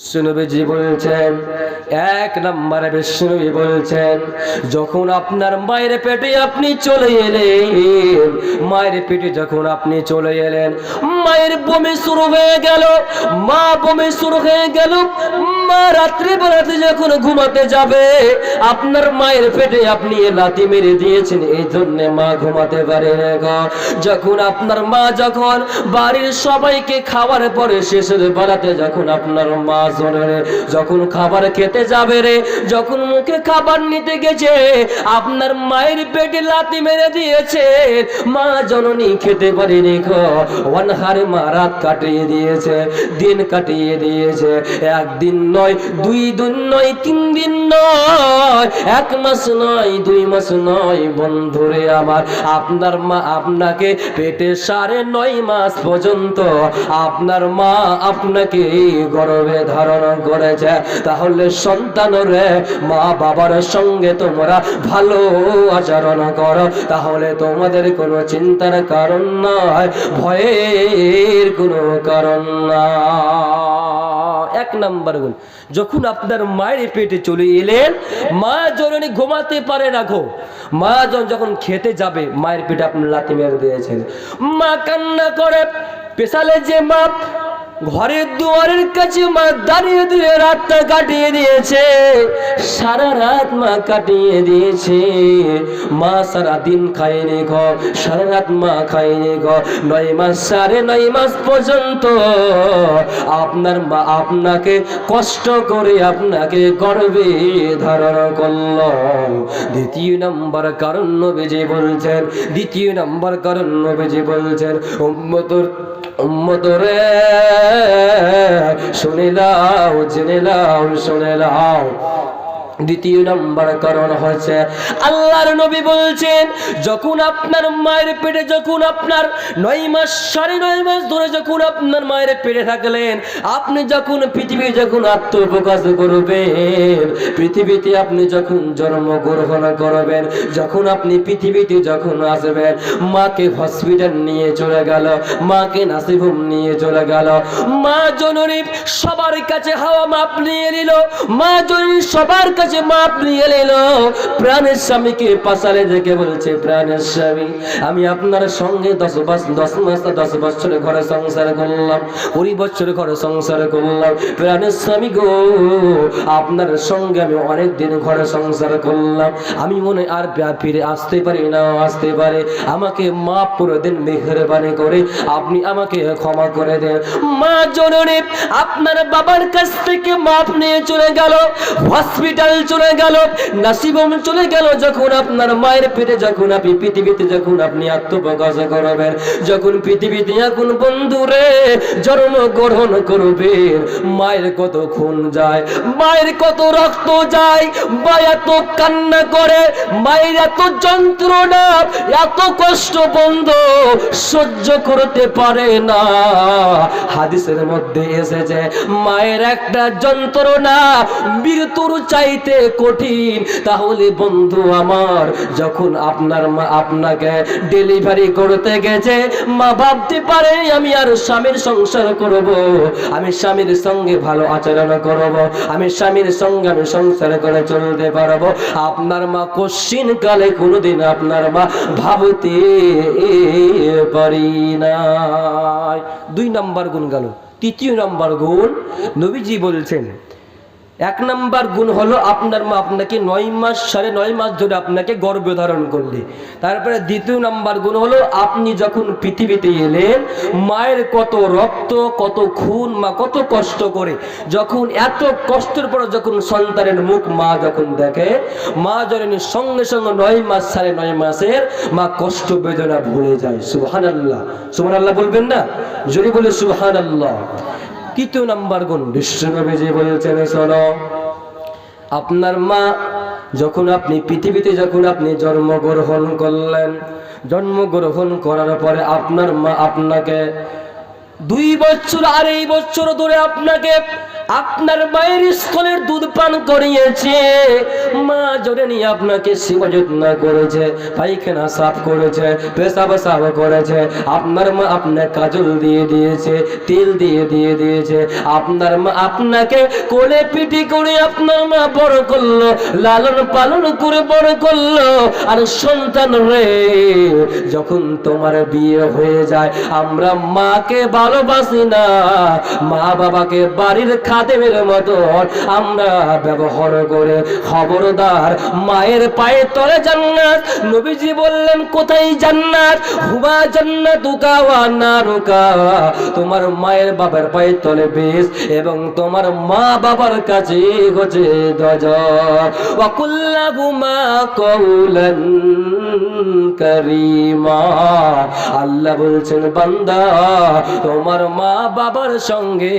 বিষ্ণুনবীজি বলছেন, এক নম্বরে বিষ্ণুনবী বলছেন, যখন আপনার মায়ের পেটে আপনি চলে এলেন, মায়ের পেটে যখন আপনি চলে এলেন, মায়ের বমি শুরু হয়ে গেল, মা বমি শুরু হয়ে গেল মা রাত্রি বেলাতে যখন ঘুমাতে যাবে আপনার মায়ের পেটে আপনি লাথি মেরে দিয়েছেন এই জন্য মা ঘুমাতে পারে যখন আপনার মা যখন বাড়ির সবাইকে খাওয়ার পরে শেষের বেলাতে যখন আপনার মা শোনে রে, যখন খাবার খেতে যাবে রে যখন মুখে খাবার নিতে গেছে আপনার মায়ের পেটে লাথি মেরে দিয়েছে মা জননী খেতে পারেনি গো। অনহারে মা রাত কাটিয়ে দিয়েছে দিন কাটিয়ে দিয়েছে একদিন নয়, দুই দিন নয়, তিন দিন নয়, এক মাস নয়, দুই মাস নয়, বন্ধুরে আমার, আপনার মা আপনাকে পেটে সাড়ে নয় মাস পর্যন্ত আপনার মা আপনাকে গর্বে ধারণ করেছে। তাহলে সন্তানরে মা বাবার সঙ্গে তোমরা ভালো আচরণ করো। তাহলে তোমাদের কোনো চিন্তার কারণ নয় ভয়ের কোনো কারণ না এক নাম্বার গুণ। যখন আপনার মায়ের পেটে চলে এলেন, মা জননী ঘুমাতে পারে না গো। মা জন যখন খেতে যাবে, মায়ের পেটে আপনি লাথি মেরে দিয়েছেন। মা কান্না করে, পেশালে যে মা ঘরের দুয়ারের কাছে মা দাঁড়িয়ে দিয়ে রাতটা কাটিয়ে দিয়েছে। সারা রাত মা কাটিয়ে দিয়েছে। মা সারা দিন খায়নি ঘ সারা রাত মা খায়নি ঘ নয় মাস, সাড়ে নয় মাস পর্যন্ত আপনার মা আপনাকে কষ্ট করে আপনাকে গর্বে ধারণ করল। দ্বিতীয় নম্বর কারণ নবীজি বলছেন, দ্বিতীয় নম্বর কারণ নবীজি বলছেন, উম্মতর উম্মতরে শুনে লাও জেনে লাও শুনে লাও দ্বিতীয় নম্বর কারণ হচ্ছে আল্লাহর নবী বলছেন, যখন আপনার মায়ের পেটে, যখন আপনার নয় মাস, সাড়ে নয় মাস ধরে যখন আপনার মায়ের পেটে থাকলেন, আপনি যখন পৃথিবী যখন আত্মপ্রকাশ করবেন, পৃথিবীতে আপনি যখন জন্মগ্রহণ করবেন, যখন আপনি পৃথিবীতে যখন আসবেন, মাকে হসপিটাল নিয়ে চলে গেল, মাকে নাসিভুম নিয়ে চলে গেল, মা জননী সবার কাছে হাওয়া মাপ নিয়ে নিল, মা জননী সবার কাছে মাপ নিয়ে নিল, প্রাণের স্বামীকে পাশালে দেখে বলছে, প্রাণের স্বামী, আমি আপনার সঙ্গে দশ মাস দশ মাস, দশ বছরে ঘরে সংসার করলাম, কুড়ি বছর ঘরে সংসার করলাম। প্রাণের স্বামী গো, আপনার সঙ্গে আমি অনেক দিন ঘরে সংসার করলাম। আমি মনে আর ফিরে আসতে পারি না, আসতে পারে। আমাকে মাফ করে দেন মেহরবানি করে, আপনি আমাকে ক্ষমা করে দেন। মা জননী, আপনার বাবার কাছ থেকে মাপ নিয়ে চলে গেল। হসপিটাল চলে গেল নাসিবম চলে গেল, যখন আপনার মায়ের পেটে, যখন আপনি পৃথিবীতে, যখন আপনি আত্মপ্রকাশ করবেন, যখন পৃথিবীতে এখন বন্ধুরে জন্ম গ্রহণ করবেন, মায়ের কত খুন যায়, মায়ের কত রক্ত যায় মা এত কান্না করে, মায়ের এত যন্ত্রণা, এত কষ্ট বন্ধ সহ্য করতে পারে না। হাদিসের মধ্যে এসেছে, মায়ের একটা যন্ত্রণা, মৃত্যুর চাইতে কঠিন। তাহলে বন্ধু আমার, যখন আপনার মা আপনাকে ডেলিভারি করতে গেছে, মা ভাবতে পারে আমি আর স্বামীর সংসার করব, আমি স্বামীর সঙ্গে ভালো আচরণ করব, আমি স্বামীর সঙ্গে আমি সংসার করে চলতে পারব। আপনার মা কশ্চিন কালে কোনোদিন আপনার মা ভাবতে পারি না দুই নাম্বার গুণ গেল। তৃতীয় নাম্বার গুণ নবীজি বলছেন এক নাম্বার গুণ হলো আপনার মা আপনাকে নয় মাস সাড়ে নয় মাস ধরে আপনাকে গর্ভে ধারণ করলে। তারপরে দ্বিতীয় নাম্বার গুণ হলো আপনি যখন পৃথিবীতে এলেন, মায়ের কত রক্ত, কত খুন, মা কত কষ্ট করে, যখন এত কষ্টের পর যখন সন্তানের মুখ মা যখন দেখে, মা জননীর সঙ্গে সঙ্গে নয় মাস সাড়ে নয় মাসের মা কষ্ট বেদনা ভুলে যায়। সুহান আল্লাহ সুহান আল্লাহ বলবেন না? যদি বলে সুহান আল্লাহ তৃতীয় নাম্বার গুণ। বিশ্বনবীজি বলেছেন শোনো আপনার মা যখন আপনি পৃথিবীতে যখন আপনি জন্মগ্রহণ করলেন জন্মগ্রহণ করার পরে আপনার মা আপনাকে দুই বছর আর এই বছর ধরে আপনাকে আপনার মায়ের স্থলের দুধ পান করিয়েছে। মা জোরে নিয়ে আপনাকে সেবা যত্ন করেছে, পায়খানা সাফ করেছে, পেশাব সাফ করেছে। আপনার মা আপনার কাজল দিয়ে দিয়েছে, তেল দিয়ে দিয়ে দিয়েছে। আপনার মা আপনাকে কোলে পিটি করে আপনার মা বড় করল, লালন পালন করে বড় করল। আর সন্তান রে, যখন তোমার বিয়ে হয়ে যায়, আমরা মাকে ভালোবাসি না মা বাবাকে বাড়ির খাদেমের মতো আমরা ব্যবহার করে খবরদার, মায়ের পায়ে তলে জান্নাত, নবীজি বললেন, কোথায় জান্নাত? হুবা জান্নাত উকাওয়া না রুকা তোমার মায়ের বাবার পায়ে তলে বেশ এবং তোমার মা বাবার কাছে হচ্ছে দজ ওয়াকুল্লাহুমা কওলান কারীমা। আল্লাহ বলছেন, বান্দা, তোমার মা বাবার সঙ্গে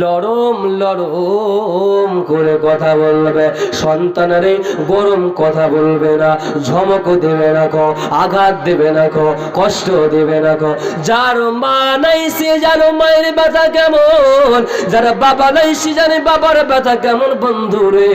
লরম লরম করে কথা বলবে সন্তানেরে গরম কথা বলবে না, ঝমক দেবে না কো, আঘাত দেবে না কো, কষ্ট দেবে না কো। যার মা নাই, সে জানো মায়ের ব্যথা কেমন, যারা বাবা নাই, সে জানে বাবার ব্যথা কেমন। বন্ধু রে,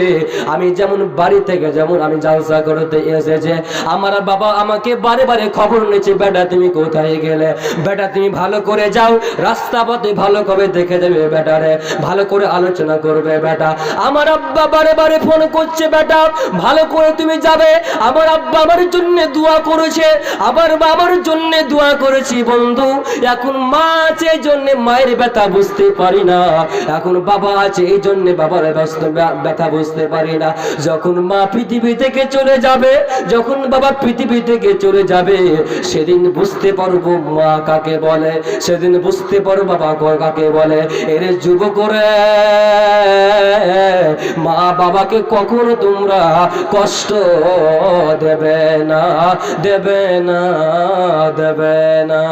আমি যেমন বাড়ি থেকে যেমন, আমি জালসা করতে এসেছে, আমার বাবা আমাকে বারে বারে খবর নিচ্ছে, বেটা, তুমি কোথায় গেলে? বেটা, তুমি ভালো করে যাও, রাস্তা পথে ভালো করে দেখে দেবে বেটারে ভালো করে আলোচনা করবে বেটা। আমার আব্বা বারে বারে ফোন করছে বেটা, ভালো করে তুমি যাবে। আমার আব্বা আমার জন্য দোয়া করেছে। আবার বাবার জন্য দোয়া করেছি, বন্ধু। এখন মা আছে, এই জন্য মায়ের ব্যথা বুঝতে পারি না। এখন বাবা আছে, এই জন্য বাবার ব্যথা বুঝতে পারি না। যখন মা পৃথিবী থেকে চলে যাবে, যখন বাবা পৃথিবী থেকে চলে যাবে, সেদিন বুঝতে পারব মা কাকে বলে। সেদিন বুঝতে পারব বাবা কাকে বলে। এর যুব করে মা বাবাকে কখনো তোমরা কষ্ট দেবে না দেবে না দেবে না।